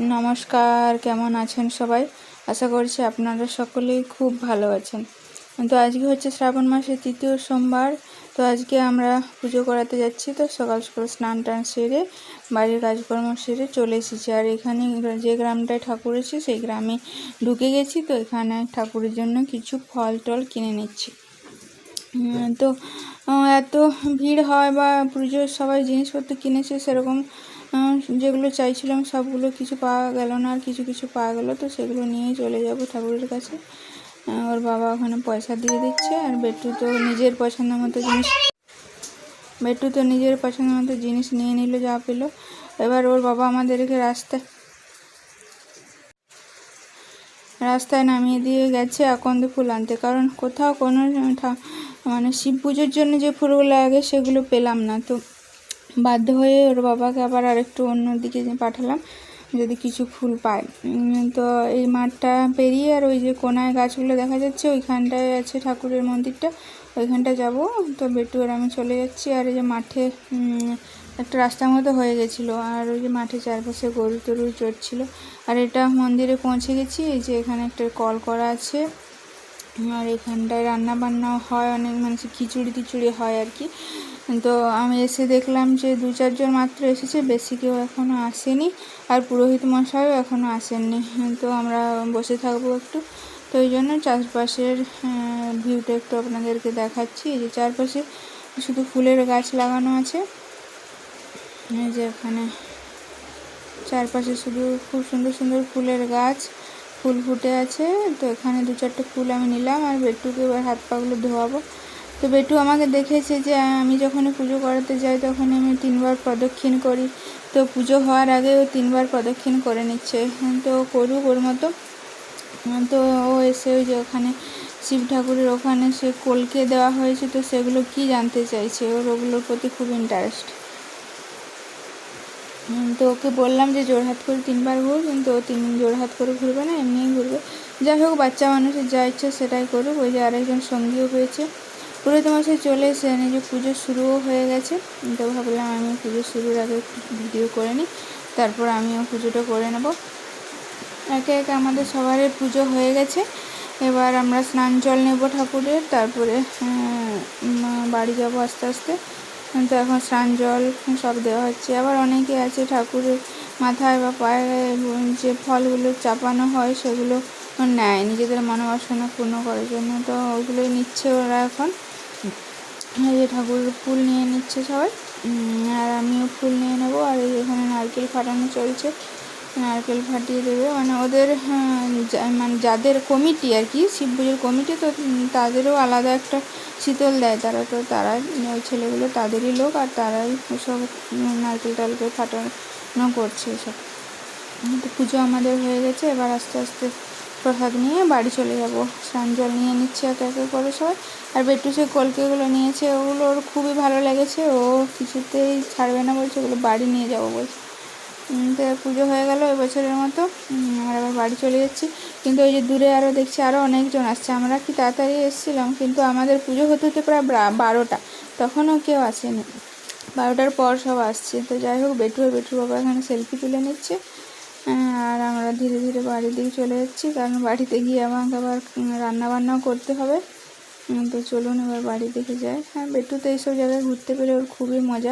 নমস্কার, কেমন আছেন সবাই? আশা করছি আপনারা সকলেই খুব ভালো আছেন। তো আজকে হচ্ছে শ্রাবণ মাসের তৃতীয় সোমবার। তো আজকে আমরা পুজো করাতে যাচ্ছি। তো সকাল সকাল স্নান টান সেরে, বাড়ির কাজকর্ম সেরে চলে এসেছি। আর এখানে যে গ্রামটায় ঠাকুর আছে, সেই গ্রামে ঢুকে গেছি। তো এখানে ঠাকুরের জন্য কিছু ফল টল কিনে নিচ্ছি। তো এত ভিড় হয় বা পুজোর সবাই জিনিসপত্র কিনেছে, সেরকম যেগুলো চাইছিলাম সবগুলো কিছু পাওয়া গেল না, আর কিছু কিছু পাওয়া গেল, তো সেগুলো নিয়ে চলে যাব ঠাকুরের কাছে। ওর বাবা ওখানে পয়সা দিয়ে দিচ্ছে, আর বেটু তো নিজের পছন্দ মতো জিনিস বেটু তো নিজের পছন্দ মতো জিনিস নিয়ে নিল, যা পেল। এবার ওর বাবা আমাদেরকে রাস্তায় রাস্তায় নামিয়ে দিয়ে গেছে আকন্দ ফুল আনতে। কারণ কোথাও কোনো মানে শিব পুজোর জন্য যে ফুলগুলো লাগে সেগুলো পেলাম না। তো বাধ্য হয়ে ওর বাবাকে আবার আরেকটু অন্য দিকে পাঠালাম, যদি কিছু ফুল পায়। তো এই মাঠটা পেরিয়ে আর ওই যে কোনায় গাছগুলো দেখা যাচ্ছে, ওইখানটায় আছে ঠাকুরের মন্দিরটা, ওইখানটা যাব। তো বেটু আর আমি চলে যাচ্ছি, আর এই যে মাঠে একটা রাস্তার মতো হয়ে গেছিল, আর ওই যে মাঠে চারপাশে গরু টরু চড়ছিল। আর এটা মন্দিরে পৌঁছে গেছি, এই যে এখানে একটা কল করা আছে। আর এখানটায় রান্না বান্না হয় অনেক মানে খিচুড়ি টিচুড়ি হয় আর কি। তো আমি এসে দেখলাম যে দু চারজন মাত্র এসেছে, বেশি কেউ এখনও আসেনি আর পুরোহিত মশাইও এখনও আসেননি। তো আমরা বসে থাকব একটু। তো ওই জন্য চারপাশের ভিউটা একটু আপনাদেরকে দেখাচ্ছি। যে চারপাশে শুধু ফুলের গাছ লাগানো আছে। এই যে এখানে চারপাশে শুধু খুব সুন্দর সুন্দর ফুলের গাছ, ফুল ফুটে আছে। তো এখানে দু চারটে ফুল আমি নিলাম আর বেটুকে এবার হাত পাগুলো ধোয়াবো। তো বেটু আমাকে দেখেছে যে আমি যখন পুজো করাতে যাই তখন আমি তিনবার প্রদক্ষিণ করি। তো পুজো হওয়ার আগে ও তিনবার প্রদক্ষিণ করে নিচ্ছে। তো করুক ওর মতো। তো ও এসে ওই যে ওখানে শিব ঠাকুরের ওখানে সে কলকে দেওয়া হয়েছে, তো সেগুলো কি জানতে চাইছে? ওর ওগুলোর প্রতি খুব ইন্টারেস্ট তো ওকে বললাম যে জোড়হাত করে তিনবার ঘুর কিন্তু ও তিন জোড়হাত করে ঘুরবে না, এমনিই ঘুরবে। যাই হোক, বাচ্চা মানুষের যা ইচ্ছে সেটাই করুক। ওই যে আরেকজন সঙ্গীও পেয়েছে। পুরোহিত মশাই চলে এসে যে পুজো শুরুও হয়ে গেছে, তো ভাবলাম আমি পুজো শুরুর আগে ভিডিও করে নিই, তারপর আমিও পুজোটা করে নেব। একে একে আমাদের সবারই পুজো হয়ে গেছে, এবার আমরা স্নান জল নেব ঠাকুরের, তারপরে বাড়ি যাব আস্তে আস্তে, তো এখন স্নান জল সব দেওয়া হচ্ছে, আবার অনেকে আছে ঠাকুরের মাথায় বা পায়ে যে ফলগুলো চাপানো হয় সেগুলো নেয়, নিজেদের মনোবাসনা পূর্ণ করার জন্য, তো ওগুলোই নিচ্ছে ওরা এখন। এই ঠাকুরের ফুল নিয়ে নিচ্ছে সবাই। আর আমিও ফুল নিয়ে নেব। আর এই এখানে নারকেল ফাটানো চলছে। নারকেল ফাটিয়ে দেবে। মানে ওদের হ্যাঁ, মানে যাদের কমিটি আর কি শিব পুজোর কমিটি তো তাদেরও আলাদা একটা শীতল দেয় তারা। তো তারা ওই ছেলেগুলো তাদেরই লোক আর তারাই সব নারকেল টারকেল ফাটানো করছে এসব। তো পুজো আমাদের হয়ে গেছে। এবার আস্তে আস্তে প্রসাদ নিয়ে বাড়ি চলে যাব। স্নান জল নিয়ে নিচ্ছে একে একে করে সবাই। আর বেটু সে কলকেগুলো নিয়েছে, ওগুলো ওর খুবই ভালো লেগেছে। ও কিছুতেই ছাড়বে না বলছে ওগুলো বাড়ি নিয়ে যাব বলছে। তো পুজো হয়ে গেল এবছরের মতো। আমরা আবার বাড়ি চলে যাচ্ছি। কিন্তু ওই যে দূরে আরও দেখছি আরও অনেকজন আসছে। আমরা কি তাড়াতাড়ি এসেছিলাম, কিন্তু আমাদের পুজো হতে হতে প্রায় বারোটা। তখনও কেউ আসেনি। বারোটার পর সব আসছে। তো যাই হোক বেটু বেটুর বাবা এখানে সেলফি তুলে নিচ্ছে। আর আমরা ধীরে ধীরে বাড়ির দিকে চলে যাচ্ছি, কারণ বাড়িতে গিয়ে আমাকে আবার রান্নাবান্নাও করতে হবে। তো চলুন এবার বাড়ি দিকে যাই। হ্যাঁ বেটুতে এইসব জায়গায় ঘুরতে পেরে ওর খুবই মজা।